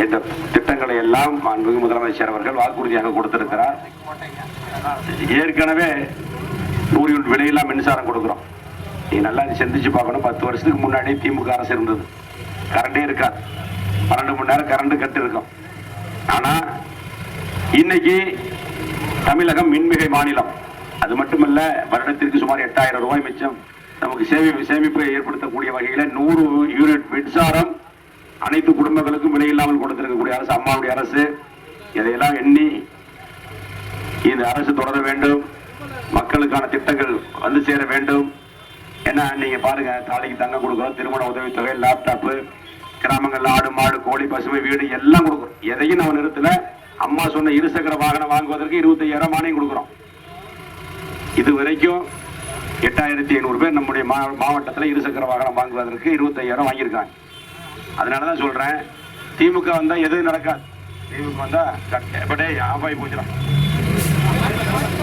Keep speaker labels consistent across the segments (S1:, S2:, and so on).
S1: இந்த திட்டங்களை எல்லாம் மாண்புமிகு முதலமைச்சர் அவர்கள் வாக்குறுதியாக கொடுத்திருக்கிறார்? ஏற்கனவே நூறு யூனிட் விலையெல்லாம் மின்சாரம் கொடுக்குறோம். நீ நல்லா சிந்திச்சு பார்க்கணும். பத்து வருஷத்துக்கு முன்னாடி திமுக அரசு இருந்தது. கரண்டே இருக்காது. பன்னெண்டு மணி நேரம் கரண்ட் கட்டு இருக்கும் ஆனா இன்னைக்கு தமிழகம் மின்மிகை மாநிலம். அது மட்டுமல்ல வருடத்திற்கு சுமார் எட்டாயிரம் ரூபாய் மிச்சம். நமக்கு சேமி சேமிப்பை ஏற்படுத்தக்கூடிய வகையில் நூறு யூனிட் மின்சாரம் அனைத்து குடும்பங்களுக்கும் விலையில்லாமல் கொடுத்திருக்கக்கூடிய அரசு அம்மாவுடைய அரசு இதையெல்லாம் எண்ணி இந்த அரசு தொடர வேண்டும். மக்களுக்கான திட்டங்கள் வந்து சேர வேண்டும். ஏன்னா நீங்க பாருங்க தாலிக்கு தங்க கொடுக்குறோம் திருமண உதவித்தொகை லேப்டாப்பு கிராமங்கள்ல ஆடு மாடு கோழி பசுமை வீடு எல்லாம் கொடுக்குறோம். எதையும் நம்ம நிறுத்தல. அம்மா சொன்ன இருசக்கர வாகனம் வாங்குவதற்கு இருபத்தையாயிரம் மானியம் கொடுக்குறோம். இது வரைக்கும் எட்டாயிரத்தி ஐநூறு பேர் நம்முடைய மா- இருசக்கர வாகனம் வாங்குவதற்கு இருபத்தையாயிரம் வாங்கியிருக்காங்க. அதனால தான் சொல்கிறேன் திமுக வந்தால் எதுவும் நடக்காது. திமுக வந்தால் எப்படே ஆபாய் போச்சுடா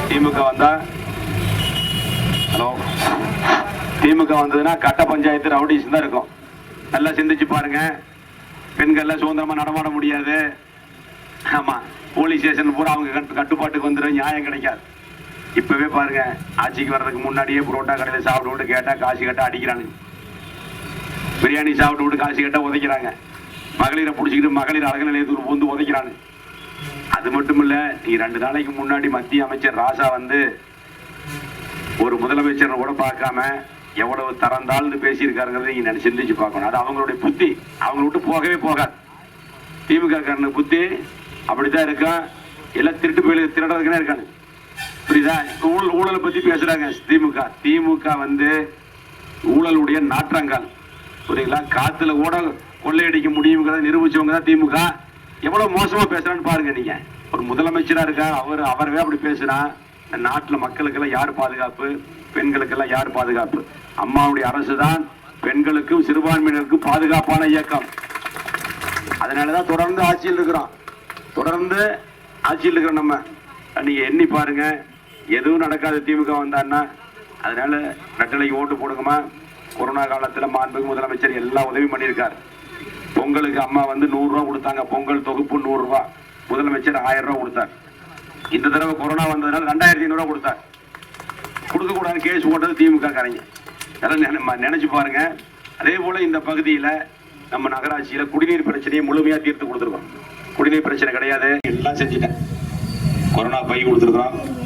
S1: திமுக வந்தால் ஹலோ திமுக வந்ததுன்னா கட்ட பஞ்சாயத்து ரவுடிஸ் தான் இருக்கும். நல்லா சிந்திச்சு பாருங்க. பெண்கள்லாம் சுதந்திரமாக நடமாட முடியாது. ஆமாம் போலீஸ் ஸ்டேஷன் பூரா அவங்க கட்டு- கட்டுப்பாட்டுக்கு வந்துடும் நியாயம் கிடைக்காது. இப்போவே பாருங்க ஆட்சிக்கு வர்றதுக்கு முன்னாடியே புரோட்டா கடையில் சாப்பிட்டு விட்டு காசு கேட்டால் அடிக்கிறானுங்க. பிரியாணி சாப்பிட்டு விட்டு காசு கேட்டா உதைக்கிறாங்க. மகளிரை பிடிச்சிக்கிட்டு மகளிர் அழகு நிலையத்துக்கு வந்து உதைக்கிறாங்க அது மட்டும் இல்லை நீ ரெண்டு நாளைக்கு முன்னாடி மத்திய அமைச்சர் ராசா வந்து ஒரு முதலமைச்சரை கூட பார்க்காம எவ்வளவு தரந்தாள்னு பேசியிருக்காருங்கிறத நீங்க நினைச்சு சிந்திச்சு பார்க்கணும். அது அவங்களுடைய புத்தி. அவங்கள விட்டு போகவே போகாது. திமுக காரனுக்கு புத்தி அப்படித்தான் இருக்கான் எல்லாம் திருட்டு போயில திருடுறதுக்குனே இருக்கானு. புரியுதா? ஊழல் ஊழலை பத்தி பேசுறாங்க திமுக. திமுக வந்து ஊழலுடைய நாற்றங்கால். புரியுங்களா காத்துல கூட கொள்ளையடிக்க முடியுங்கிறத நிரூபிச்சவங்க தான் திமுக. எவ்வளவு மோசமா பேசுறான்னு பாருங்க நீங்க. ஒரு முதலமைச்சரா இருக்கா அவர் அவரவே அப்படி பேசுனா நாட்டில் மக்களுக்கெல்லாம் யார் பாதுகாப்பு? பெண்களுக்கெல்லாம் யார் பாதுகாப்பு? அம்மாவுடைய அரசு தான் பெண்களுக்கும் சிறுபான்மையினருக்கும் பாதுகாப்பான இயக்கம். அதனாலதான் தொடர்ந்து ஆட்சியில் இருக்கிறோம். தொடர்ந்து ஆட்சியில் இருக்கிறோம் நம்ம. நீங்க எண்ணி பாருங்க. எதுவும் நடக்காது திமுக வந்தான்னா அதனால ரெட்டலைக்கு ஓட்டு போடுங்கம்மா. கொரோனா காலத்தில் மாண்புக்கு முதலமைச்சர் எல்லா உதவியும் பண்ணியிருக்கார். பொங்கலுக்கு அம்மா வந்து நூறுரூவா கொடுத்தாங்க. பொங்கல் தொகுப்பு நூறுரூவா முதலமைச்சர் ஆயிரம் ரூபா கொடுத்தார். இந்த தடவை கொரோனா வந்ததுனால ரெண்டாயிரத்தி ஐநூறுரூவா கொடுத்தார். கொடுக்க கூடாது கேஸ் போட்டது திமுக காரங்க. அதெல்லாம் நினை- நினைச்சு பாருங்க. அதே போல் இந்த பகுதியில் நம்ம நகராட்சியில் குடிநீர் பிரச்சனையை முழுமையாக தீர்த்து கொடுத்துருக்கோம். குடிநீர் பிரச்சனை கிடையாது. எல்லாம் செஞ்சுட்டேன். கொரோனா பை கொடுத்துருக்குறோம்.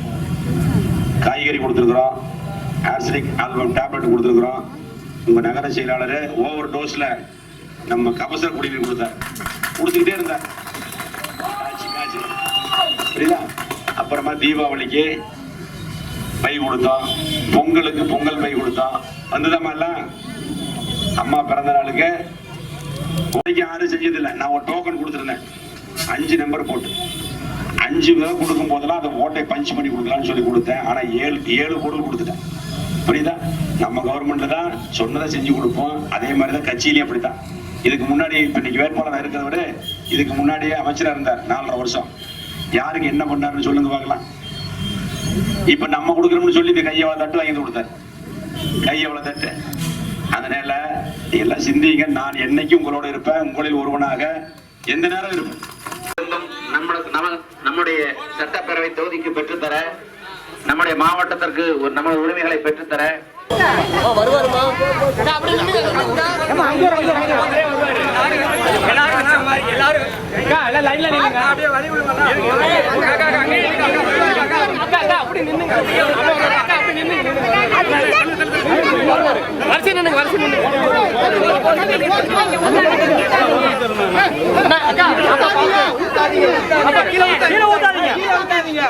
S1: காய்கறி கொடுத்துருக்குறோம். ஆசிரிக் ஆல்பம் டேப்லெட் கொடுத்துருக்குறோம். உங்கள் நகர செயலாளர் ஓவர் டோஸ்ல நம்ம கபசர குடிநீர் கொடுத்தார். கொடுத்துக்கிட்டே இருந்தார். புரியுதா? அப்புறமா தீபாவளிக்கு பை கொடுத்தோம் பொங்கலுக்கு பொங்கல் பை கொடுத்தோம் வந்துதாம்மா எல்லாம் அம்மா பிறந்த நாளுக்கு உனக்கு யாரும் செஞ்சதில்லை. நான் ஒரு டோக்கன் கொடுத்துருந்தேன். அஞ்சு நம்பர் போட்டு. அஞ்சு பேர் கொடுக்கும் போதெல்லாம் அந்த ஓட்டை பஞ்ச் பண்ணி கொடுக்கலாம்னு சொல்லி கொடுத்தேன். ஆனால் ஏழு ஏழு பொருள் கொடுத்துட்டேன். புரியுதா நம்ம கவர்மெண்ட்ல தான் சொன்னதை செஞ்சு கொடுப்போம். அதே மாதிரி தான் கட்சியிலேயே அப்படித்தான். இதுக்கு முன்னாடி இப்ப இன்னைக்கு இருக்கிறத விட இதுக்கு முன்னாடியே அமைச்சரா இருந்தார் நாலரை வருஷம். யாருக்கு என்ன பண்ணாருன்னு சொல்லுங்க பார்க்கலாம். இப்ப நம்ம கொடுக்கணும்னு சொல்லி இந்த கையை தட்டு வாங்கி கொடுத்தாரு. கையவள தட்டு. அதனால எல்லாம் சிந்திங்க. நான் என்னைக்கும் உங்களோட இருப்பேன். உங்களில் ஒருவனாக எந்த நேரம் இருப்பேன்?
S2: நம்ம நம்ம- நம்முடைய சட்டப்பேரவை தொகுதிக்கு பெற்றுத்தர நம்முடைய மாவட்டத்திற்கு ஒரு நமது உரிமைகளை பெற்றுத்தர
S3: வரிசை நின்னுங்க வரிசை நின்னுங்க ஊத்தாதீங்க. கீழே ஊத்தாதீங்க